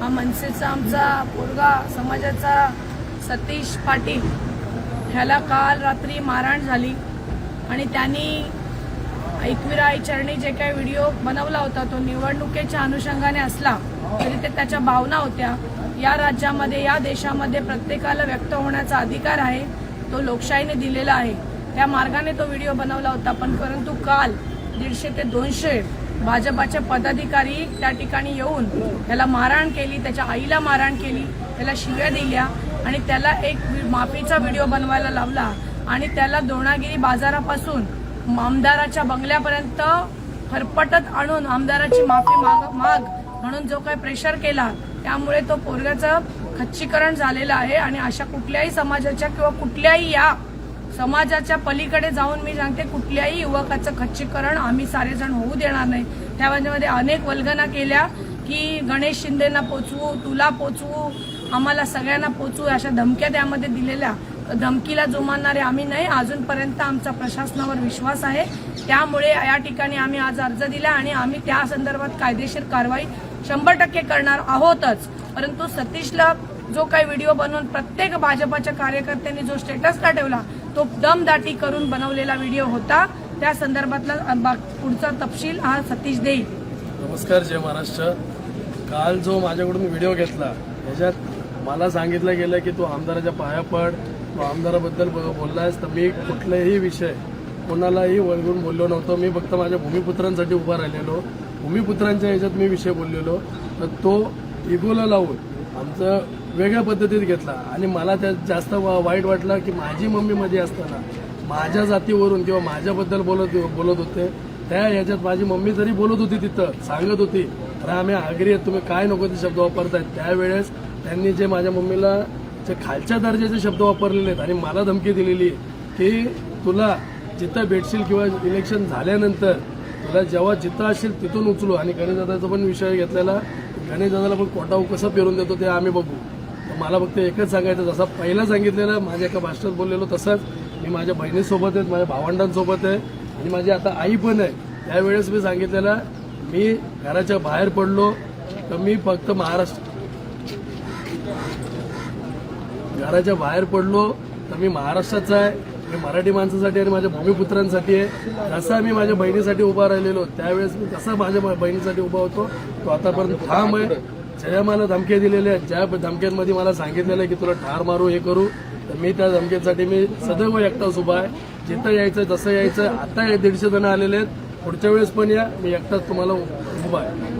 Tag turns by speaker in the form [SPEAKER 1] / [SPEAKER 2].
[SPEAKER 1] हा मनसेचा आमचा पोरगा समाजाचा सतीश पाटील. ह्याला काल रात्री मारहाण झाली आणि त्यांनी एकविराई चरणी जे काही व्हिडिओ बनवला होता तो निवडणुकीच्या अनुषंगाने असला तरी ते त्याच्या भावना होत्या. या राज्यामध्ये या देशामध्ये प्रत्येकाला व्यक्त होण्याचा अधिकार आहे तो लोकशाहीने दिलेला आहे. त्या मार्गाने तो व्हिडिओ बनवला होता पण परंतु काल दीडशे ते दोनशे भाजपाचे पदाधिकारी त्या ठिकाणी येऊन त्याला मारहाण केली त्याच्या आईला मारहाण केली त्याला शिव्या दिल्या आणि त्याला एक माफीचा व्हिडिओ बनवायला लावला आणि त्याला दोणागिरी बाजारापासून आमदाराच्या बंगल्यापर्यंत हरपटत आणून आमदाराची माफी माग माग म्हणून जो काही प्रेशर केला त्यामुळे तो पोरग्याचं खच्चीकरण झालेलं आहे आणि अशा कुठल्याही समाजाच्या किंवा कुठल्याही या समाजाच्या पलीकडे जाऊन मी सांगते कुठल्याही युवकाचं खच्चीकरण आम्ही सारेजण होऊ देणार नाही. त्यामध्ये अनेक वल्गना केल्या की गणेश शिंदेना पोचवू तुला पोचवू आम्हाला सगळ्यांना पोचवू अशा धमक्या त्यामध्ये दिलेल्या. धमकीला जुमानणारे आम्ही नाही अजूनपर्यंत आमचा प्रशासनावर विश्वास आहे. त्यामुळे या ठिकाणी आम्ही आज अर्ज दिला आणि आम्ही त्या संदर्भात कायदेशीर कारवाई शंभर टक्के करणार आहोतच. परंतु सतीशला जो काही व्हिडिओ बनवून प्रत्येक भाजपाच्या कार्यकर्त्यांनी जो स्टेटसला ठेवला तो दमदाटी करून बनवलेला व्हिडिओ होता. त्या संदर्भातला पुढचा तपशील हा सतीश देईल
[SPEAKER 2] नमस्कार जय महाराष्ट्र. काल जो माझ्याकडून व्हिडिओ घेतला त्याच्यात मला सांगितलं गेलं की तू आमदाराच्या पाया पड तू आमदाराबद्दल ब- बोललायस तर मी कुठलाही विषय कोणालाही वळगून बोललो नव्हतो. मी फक्त माझ्या भूमिपुत्रांसाठी उभा राहिलेलो. भूमिपुत्रांच्या ह्याच्यात मी विषय बोललेलो. तर तो इगोला लावून आमचं वेगळ्या पद्धतीत घेतला. आणि मला त्यात जास्त वा- वाईट वाटलं की माझी मम्मी मध्ये असताना माझ्या जातीवरून किंवा माझ्याबद्दल बोलत बोलत होते. त्या ह्याच्यात माझी मम्मी जरी बोलत होती तिथं सांगत होती अरे आम्ही आगरी आहेत तुम्ही काय नको ते शब्द वापरतायत. त्यावेळेस त्यांनी जे माझ्या मम्मीला जे खालच्या दर्जाचे शब्द वापरलेले आहेत आणि मला धमकी दिलेली की तुला जिथं भेटशील किंवा इलेक्शन झाल्यानंतर तुला जेव्हा जिथं असशील तिथून उचलू. आणि गणेशदादाचा पण विषय घेतलेला गणेशदादाला पण कोटाऊ कसं पेरून देतो ते आम्ही बघू. मला फक्त एकच सांगायचं जसं पहिलं सांगितलेलं माझ्या एका भाषणात बोललेलो तसंच मी माझ्या बहिणीसोबत आहे माझ्या भावंडांसोबत आहे आणि माझी आता आई पण आहे. त्यावेळेस मी सांगितलेलं मी घराच्या बाहेर पडलो तर मी फक्त महाराष्ट्र घराच्या बाहेर पडलो तर मी महाराष्ट्राचा आहे मी मराठी माणसासाठी आणि माझ्या भूमिपुत्रांसाठी आहे. जसा मी माझ्या बहिणीसाठी उभा राहिलेलो त्यावेळेस मी कसा माझ्या बहिणीसाठी उभा होतो. तो आतापर्यंत ठाम आहे. ज्या मला धमक्या दिलेल्या आहेत. ज्या धमक्यांमध्ये मला सांगितलेलं आहे की तुला ठार मारू हे करू तर मी त्या धमक्यांसाठी मी सदैव एकटाच उभा आहे. जिथं यायचं जसं यायचं आता या दीडशे जण आलेले आहेत. पुढच्या वेळेस पण या मी एकटाच तुम्हाला उभा आहे.